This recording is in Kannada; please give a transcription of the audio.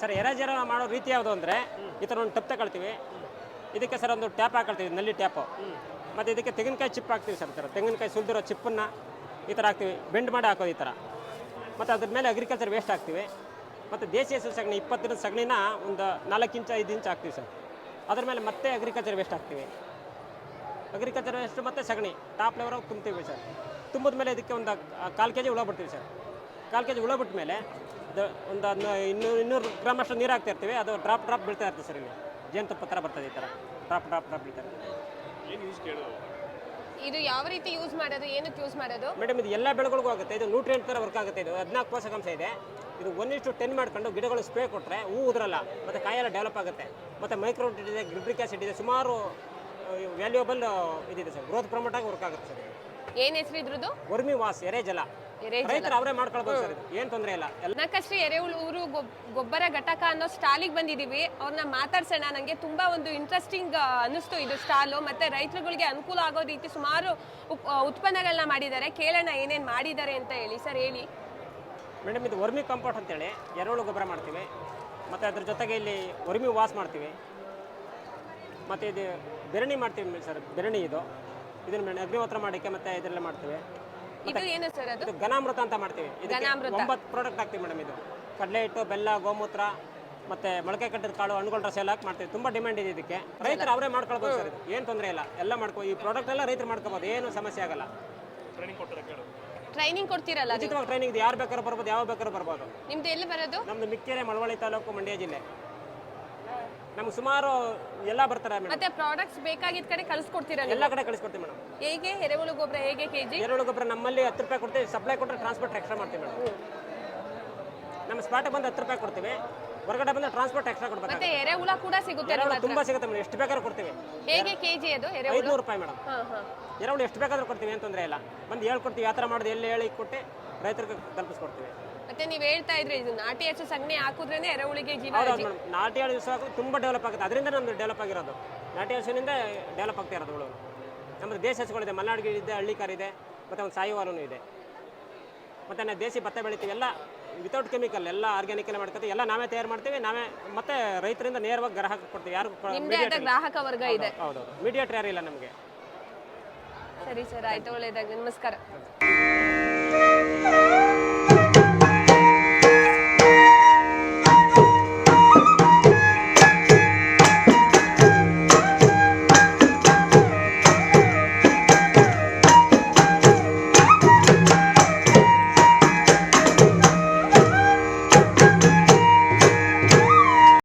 ಸರ್ ಎರೇಜರ್ ಮಾಡೋ ರೀತಿ ಯಾವುದು ಅಂದರೆ, ಈ ಥರ ಒಂದು ಟಪ್ ತಗೊಳ್ತೀವಿ. ಇದಕ್ಕೆ ಸರ್, ಒಂದು ಟ್ಯಾಪ್ ಹಾಕೊಳ್ತೀವಿ ನಲ್ಲಿ ಟ್ಯಾಪು. ಮತ್ತು ಇದಕ್ಕೆ ತೆಂಗಿನಕಾಯಿ ಚಿಪ್ ಹಾಕ್ತೀವಿ ಸರ್ ಥರ ತೆಂಗಿನಕಾಯಿ ಸುಲಿದಿರೋ ಚಿಪ್ಪನ್ನು ಈ ಥರ ಹಾಕ್ತೀವಿ. ಬೆಂಡ್ ಮಾಡಿ ಹಾಕೋದು ಈ ಥರ ಮತ್ತು ಅದ್ರ ಮೇಲೆ ಅಗ್ರಿಕಲ್ಚರ್ ವೇಸ್ಟ್ ಹಾಕ್ತೀವಿ. ಮತ್ತು ದೇಶೀಯ ಹಸು ಸಗಣಿ, ಇಪ್ಪತ್ತು ದಿನದ ಸಗಣಿನ ಒಂದು ನಾಲ್ಕು ಇಂಚ, ಐದು ಇಂಚ್ ಹಾಕ್ತೀವಿ ಸರ್. ಅದ್ರ ಮೇಲೆ ಮತ್ತೆ ಅಗ್ರಿಕಲ್ಚರ್ ವೇಸ್ಟ್ ಹಾಕ್ತೀವಿ. ಅಗ್ರಿಕಲ್ಚರ್ ವೇಸ್ಟ್ ಮತ್ತು ಸಗಣಿ ಟಾಪ್ ಲೆವರಾಗಿ ತುಂಬ್ತೀವಿ ಸರ್. ತುಂಬಿದ ಮೇಲೆ ಇದಕ್ಕೆ ಒಂದು ಕಾಲು ಕೆ ಜಿ ಹುಳ ಸರ್. ಕಾಲು ಕೆ ಜಿ ಹುಳ ಮೇಲೆ ಒಂದು ಅದನ್ನ ಇನ್ನೂರು ಇನ್ನೂರು ಗ್ರಾಮ್ ಅಷ್ಟು ನೀರು ಹಾಕ್ತಾ ಇರ್ತೀವಿ. ಅದು ಡ್ರಾಪ್ ಡ್ರಾಪ್ ಬೀಳ್ತಾ ಇರ್ತದೆ ಸರ್ ಇಲ್ಲಿ. ಜೇನುತುಪ್ಪ ಥರ ಬರ್ತದೆ ಈ ಥರ ಡ್ರಾಪ್ ಡ್ರಾಪ್ ಡ್ರಾಪ್ ಬೀಳ್ತಾ ಇರ್ತದೆ. ಏನು ಯೂಸ್ ಕೇಳೋದು? ಇದು ಯಾವ ರೀತಿ ಯೂಸ್ ಮಾಡೋದು? ಏನಕ್ಕೆ ಯೂಸ್ ಮಾಡೋದು? ಮೇಡಮ್ ಇದು ಎಲ್ಲ ಬೆಳೆಗಳಿಗೂ ಆಗುತ್ತೆ. ಇದು ನ್ಯೂಟ್ರಿಯೆಂಟ್ ಥರ ವರ್ಕ್ ಆಗುತ್ತೆ. ಇದು ಹದಿನಾಲ್ಕು ಪೋಷಕಾಂಶ ಇದೆ. ಇದು ಒನ್ ಇಷ್ಟು ಟೆನ್ ಮಾಡ್ಕೊಂಡು ಗಿಡಗಳು ಸ್ಪ್ರೇ ಕೊಟ್ಟರೆ ಹೂ ಉದ್ರಲ್ಲ ಮತ್ತು ಕಾಯೆಲ್ಲ ಡೆವಲಪ್ ಆಗುತ್ತೆ. ಮತ್ತು ಮೈಕ್ರೋಟಿಟ್ ಇದೆ. ಗ್ರಿಬ್ರಿಕ್ ಆಸಿಡ್ ಇದೆ ಸುಮಾರು ವ್ಯಾಲ್ಯೂಯಬಲ್ ಇದಿದೆ ಸರ್. ಗ್ರೋತ್ ಪ್ರಮೋಟಾಗಿ ವರ್ಕ್ ಆಗುತ್ತೆ ಸರ್ ಏನು ಹೆಸರು ಇದ್ರದ್ದು? ವರ್ಮಿ ವಾಸ್ ಎರೆ ಜಲ. ಎರೆಜಲ. ರೈತರು ಅವರೇ ಮಾಡ್ಕೊಳ್ಬೋದು ಸರ್ ಏನು ತೊಂದರೆ ಇಲ್ಲ. ನಕಶ್ರೀ ಎರೆಹುಳು ಊರು ಗೊಬ್- ಗೊಬ್ಬರ ಘಟಕ ಅನ್ನೋ ಸ್ಟಾಲಿಗೆ ಬಂದಿದ್ದೀವಿ ಅವ್ರನ್ನ ಮಾತಾಡ್ಸೋಣ. ನನಗೆ ತುಂಬಾ ಒಂದು ಇಂಟ್ರೆಸ್ಟಿಂಗ್ ಅನಿಸ್ತು ಇದು ಸ್ಟಾಲು. ಮತ್ತೆ ರೈತರುಗಳಿಗೆ ಅನುಕೂಲ ಆಗೋ ರೀತಿ ಸುಮಾರು ಉತ್ಪನ್ನಗಳನ್ನ ಮಾಡಿದ್ದಾರೆ. ಕೇಳೋಣ ಏನೇನು ಮಾಡಿದ್ದಾರೆ ಅಂತ ಹೇಳಿ. ಸರ್ ಹೇಳಿ. ಮೇಡಮ್ ಇದು ವರ್ಮಿ ಕಾಂಪೌಂಡ್ ಅಂತೇಳಿ. ಎರೆಹುಳು ಗೊಬ್ಬರ ಮಾಡ್ತೀವಿ. ಮತ್ತು ಅದ್ರ ಜೊತೆಗೆ ಇಲ್ಲಿ ವರ್ಮಿ ವಾಸ್ ಮಾಡ್ತೀವಿ. ಮತ್ತು ಇದು ಬೆರಣಿ ಮಾಡ್ತೀವಿ ಸರ್. ಬೆರಣಿ ಇದು. ಇದನ್ನ ಅಗ್ನಿಹೋತ್ರ ಮಾಡೋಕ್ಕೆ ಮತ್ತು ಇದೆಲ್ಲ ಮಾಡ್ತೀವಿ. ಇದು ಏನು ಸರ್ ಅದು? ಇದು ಘನಾಮೃತ ಅಂತ ಮಾಡ್ತೀವಿ. ಇದಕ್ಕೆ ಘನಾಮೃತ. ಒಂಬತ್ತು ಪ್ರಾಡಕ್ಟ್ ಹಾಕ್ತೀವಿ ಮೇಡಮ್ ಇದು. ಕಡಲೆ ಹಿಟ್ಟು ಬೆಲ್ಲ ಗೋಮೂತ್ರ ಮತ್ತೆ ಮೊಳಕೆ ಕಟ್ಟಿದ ಕಾಳು ಹಣ್ಣುಗಳ ರಸ ಎಲ್ಲ ಹಾಕಿ ಮಾಡ್ತೀವಿ. ತುಂಬಾ ಡಿಮ್ಯಾಂಡ್ ಇದೆ ಇದಕ್ಕೆ. ರೈತರು ಅವರೇ ಮಾಡ್ಕೊಳ್ಬೋದು ಸರ್ ಏನು ತೊಂದರೆ ಇಲ್ಲ. ಎಲ್ಲ ಮಾಡ್ಕೋ ಈ ಪ್ರಾಡಕ್ಟ್ ಎಲ್ಲ ರೈತರು ಮಾಡ್ಕೋಬೋದು ಏನು ಸಮಸ್ಯೆ ಆಗಲ್ಲ. ಟ್ರೈನಿಂಗ್ ಕೊಟ್ಟರೆ ಕೇಳು. ಟ್ರೈನಿಂಗ್ ಕೊಡ್ತೀರಲ್ಲ ಉಚಿತವಾಗಿ ಟ್ರೈನಿಂಗ್ ಯಾರು ಬೇಕಾದ್ರೂ ಬರ್ಬೋದು ಯಾವ ಬೇಕಾದ್ರೂ ಬರ್ಬೋದು. ನಿಮ್ದು ಎಲ್ಲಿ ಬರೋದು? ನಮ್ದು ಮಿಕ್ಕೇರೆ ಮಳವಳ್ಳಿ ತಾಲೂಕು ಮಂಡ್ಯ ಜಿಲ್ಲೆ. ನಮ್ಗೆ ಸುಮಾರು ಎಲ್ಲ ಬರ್ತಾರೆ ಮೇಡಮ್. ಮತ್ತೆ ಪ್ರಾಡಕ್ಟ್ಸ್ ಬೇಕಾಗಿದ್ದ ಕಡೆ ಕಳಿಸ್ಕೊಡ್ತೀರಾ ನೀವು? ಎಲ್ಲ ಕಡೆ ಕಳಿಸ್ಕೊಡ್ತೀವಿ ಮೇಡಮ್. ಹೇಗೆ? ಎರೆಹುಳು ಗೊಬ್ಬರ ಹೇಗೆ ಕೆಜಿ? ಎರೆಹುಳು ಗೊಬ್ಬರ ನಮ್ಮಲ್ಲಿ ಹತ್ತು ರೂಪಾಯಿ ಕೊಡ್ತೀವಿ ಸಪ್ಲೈ ಕೊಟ್ಟರೆ ಟ್ರಾನ್ಸ್ಪೋರ್ಟ್ ಎಕ್ಸ್ಟ್ರಾ ಮಾಡ್ತೀವಿ ಮೇಡಮ್. ನಮ್ಮ ಸ್ಪಾಟಿಗೆ ಬಂದು ಹತ್ತು ರೂಪಾಯಿ ಕೊಡ್ತೀವಿ ಹೊರಗಡೆ ಬಂದು ಟ್ರಾನ್ಸ್ಪೋರ್ಟ್ ಎಕ್ಸ್ಟ್ರಾ ಕೊಡ್ಬೇಕು ಮತ್ತೆ ಎರೆಹುಳ ಕೂಡ ಸಿಗುತ್ತೆ ನಿಮ್ಮ ಎರೆಹುಳು ಹತ್ರ ತುಂಬಾ ಸಿಗುತ್ತೆ ಮೇಡಮ್ ಎಷ್ಟು ಬೇಕಾದ್ರೂ ಕೊಡ್ತೀವಿ. ಹೇಗೆ ಕೆಜಿ ಅದು ಎರೆಹುಳು? ಐದುನೂರು ರೂಪಾಯಿ ಮೇಡಮ್. ಹಾ ಹಾ. ಎರೆಹುಳು ಎಷ್ಟು ಬೇಕಾದ್ರೂ ಕೊಡ್ತೀವಿ ಏನು ತೊಂದರೆ ಇಲ್ಲ. ಬಂದು ಹೇಳ್ಕೊಡ್ತೀವಿ ಯಾವ ಥರ ಮಾಡೋದು ಎಲ್ಲಿ ಹೇಳಿ ಕೊಟ್ಟು ರೈತರಿಗೆ ತಲುಪಿಸ್ಕೊಡ್ತೀವಿ ಮತ್ತೆ ನೀವ್ ಹೇಳ್ತಾ ಇದ್ರಿ ಇದು ನಾಟಿ ಹಚ್ಚ ಸಗಣಿ ಹಾಕುದ್ರೇನೆ ಎರೆಹುಳಿಗೆ ಜೀವ ಮೇಡಮ್ ನಾಟಿ ಹಣ್ಣು ದಿವಸ ತುಂಬ ಡೆವಲಪ್ ಆಗುತ್ತೆ. ಅದರಿಂದ ನಮ್ದು ಡೆವಲಪ್ ಆಗಿರೋದು. ನಾಟಿ ಹಸುವಿನಿಂದ ಡೆವಲಪ್ ಆಗ್ತಾ ಇರೋದು ಹುಳು. ನಮ್ಮದು ದೇಶ ಹಸುಗಳಿದೆ ಗಿಡ ಇದೆ ಹಳ್ಳಿಕಾರ್ ಇದೆ ಮತ್ತೆ ಒಂದು ಸಾಯಿವಾಲೂ ಇದೆ. ಮತ್ತೆ ನಾವು ದೇಸಿ ಭತ್ತ ಬೆಳಿತೀವಿ. ಎಲ್ಲ ವಿತೌಟ್ ಕೆಮಿಕಲ್ ಎಲ್ಲ ಆರ್ಗ್ಯಾನಿಕ್ ಎಲ್ಲ ಮಾಡ್ಕೊತೀವಿ. ಎಲ್ಲ ನಾವೇ ತಯಾರು ಮಾಡ್ತೀವಿ. ನಾವೇ ಮತ್ತೆ ರೈತರಿಂದ ನೇರವಾಗಿ ಗ್ರಾಹಕ ಕೊಡ್ತೀವಿ. ಯಾರು ನಿಮ್ದೇ ಆದ ಗ್ರಾಹಕ ವರ್ಗ ಇದೆ. ಹೌದು ಮೀಡಿಯೇಟರ್ ಯಾರು ಇಲ್ಲ ನಮಗೆ. ಸರಿ ಸರ್ ಆಯ್ತು. ಒಳ್ಳೇದಾಗ್ಲಿ. ನಮಸ್ಕಾರ.